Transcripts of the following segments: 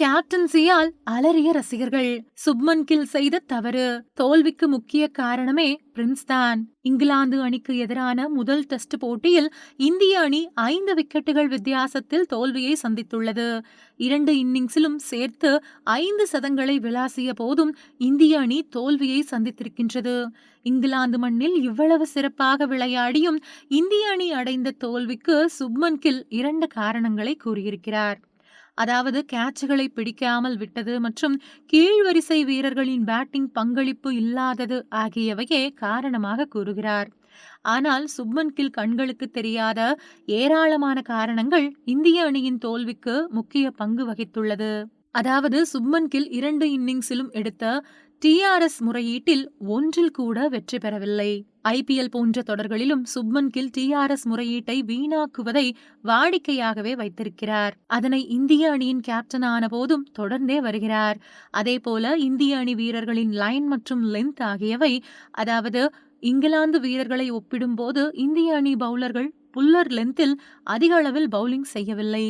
கேப்டன்சியால் அலறிய ரசிகர்கள். சுப்மன் கில் செய்த தவறு தோல்விக்கு முக்கிய காரணமே பிரின்ஸ் தான். இங்கிலாந்து அணிக்கு எதிரான முதல் டெஸ்ட் போட்டியில் இந்திய அணி ஐந்து விக்கெட்டுகள் வித்தியாசத்தில் தோல்வியை சந்தித்துள்ளது. இரண்டு இன்னிங்ஸிலும் சேர்த்து ஐந்து சதங்களை விளாசிய போதும் இந்திய அணி தோல்வியை சந்தித்திருக்கின்றது. இங்கிலாந்து மண்ணில் இவ்வளவு சிறப்பாக விளையாடியும் இந்திய அணி அடைந்த தோல்விக்கு சுப்மன் கில் இரண்டு காரணங்களை கூறியிருக்கிறார். அதாவது கேட்சுகளை பிடிக்காமல் விட்டது மற்றும் கீழ்வரிசை வீரர்களின் பேட்டிங் பங்களிப்பு இல்லாதது ஆகியவையே காரணமாக கூறுகிறார். ஆனால் சுப்மன் கில் கண்களுக்கு தெரியாத ஏராளமான காரணங்கள் இந்திய அணியின் தோல்விக்கு முக்கிய பங்கு வகித்துள்ளது. அதாவது சுப்மன் கில் இரண்டு இன்னிங்ஸிலும் எடுத்த டிஆர்எஸ் முறையீட்டில் ஒன்றில் கூட வெற்றி பெறவில்லை. ஐபிஎல் போன்ற தொடர்களிலும் சுப்மன் கில் டிஆர்எஸ் முறையீட்டை வீணாக்குவதை வாடிக்கையாகவே வைத்திருக்கிறார். அதனை இந்திய அணியின் கேப்டனான போதும் தொடர்ந்தே வருகிறார். அதே போல இந்திய அணி வீரர்களின் லைன் மற்றும் லென்த் ஆகியவை அதாவது இங்கிலாந்து வீரர்களை ஒப்பிடும்போது இந்திய அணி பவுலர்கள் புல்லர் லென்த்தில் அதிக அளவில் பவுலிங் செய்யவில்லை.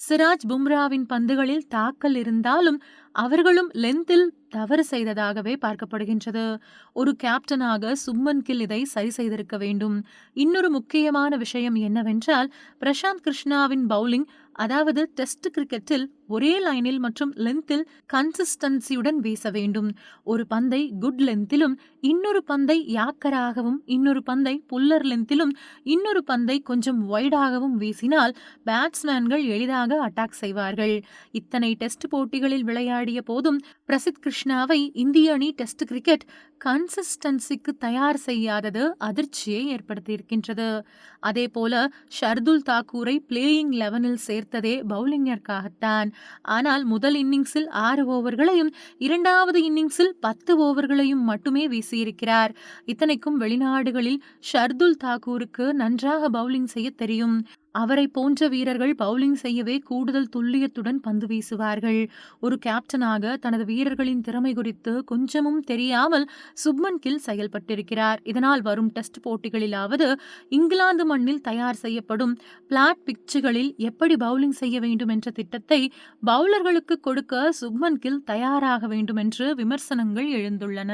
சிராஜ் பும்ராவின் பந்துகளில் தாக்கல் இருந்தாலும் அவர்களும் லென்த்தில் தவறு செய்ததாகவே பார்க்கப்படுகின்றது. ஒரு கேப்டனாக சும்மன் கில் இதை சரி செய்திருக்க வேண்டும். இன்னொரு முக்கியமான விஷயம் என்னவென்றால் பிரசாந்த் கிருஷ்ணாவின் பவுலிங் அதாவது டெஸ்ட் கிரிக்கெட்டில் ஒரே லைனில் மற்றும் லென்த்தில் கன்சிஸ்டன்சியுடன் வீச வேண்டும். ஒரு பந்தை குட் லென்த்திலும் இன்னொரு பந்தை யாக்கராகவும் இன்னொரு பந்தை புல்லர் லென்த்திலும் இன்னொரு பந்தை கொஞ்சம் ஒய்டாகவும் வீசினால் பேட்ஸ்மேன்கள் எளிதாக அட்டாக் செய்வார்கள். இத்தனை டெஸ்ட் போட்டிகளில் விளையாடிய போதும் பிரசித் கிருஷ்ணாவை இந்திய அணி டெஸ்ட் கிரிக்கெட் கன்சிஸ்டன்சிக்கு தயார் செய்யாதது அதிர்ச்சியை ஏற்படுத்தியிருக்கின்றது. அதே போல ஷர்துல் தாக்கூரை பிளேயிங் லெவனில் சேர்த்ததே பவுலிங்கிற்காகத்தான் ஆனால் முதல் இன்னிங்ஸில் ஆறு ஓவர்களையும் இரண்டாவது இன்னிங்ஸில் பத்து ஓவர்களையும் மட்டுமே வீசியிருக்கிறார். இத்தனைக்கும் வெளிநாடுகளில் ஷர்துல் தாக்கூருக்கு நன்றாக பவுலிங் செய்ய தெரியும். அவரை போன்ற வீரர்கள் பவுலிங் செய்யவே கூடுதல் துல்லியத்துடன் பந்து வீசுவார்கள். ஒரு கேப்டனாக தனது வீரர்களின் திறமை குறித்து கொஞ்சமும் தெரியாமல் சுப்மன் கில் செயல்பட்டிருக்கிறார். இதனால் வரும் டெஸ்ட் போட்டிகளிலாவது இங்கிலாந்து மண்ணில் தயார் செய்யப்படும் பிளாட் பிக்சுகளில் எப்படி பவுலிங் செய்ய வேண்டும் என்ற திட்டத்தை பவுலர்களுக்கு கொடுக்க சுப்மன் கில் தயாராக வேண்டும் என்று விமர்சனங்கள் எழுந்துள்ளன.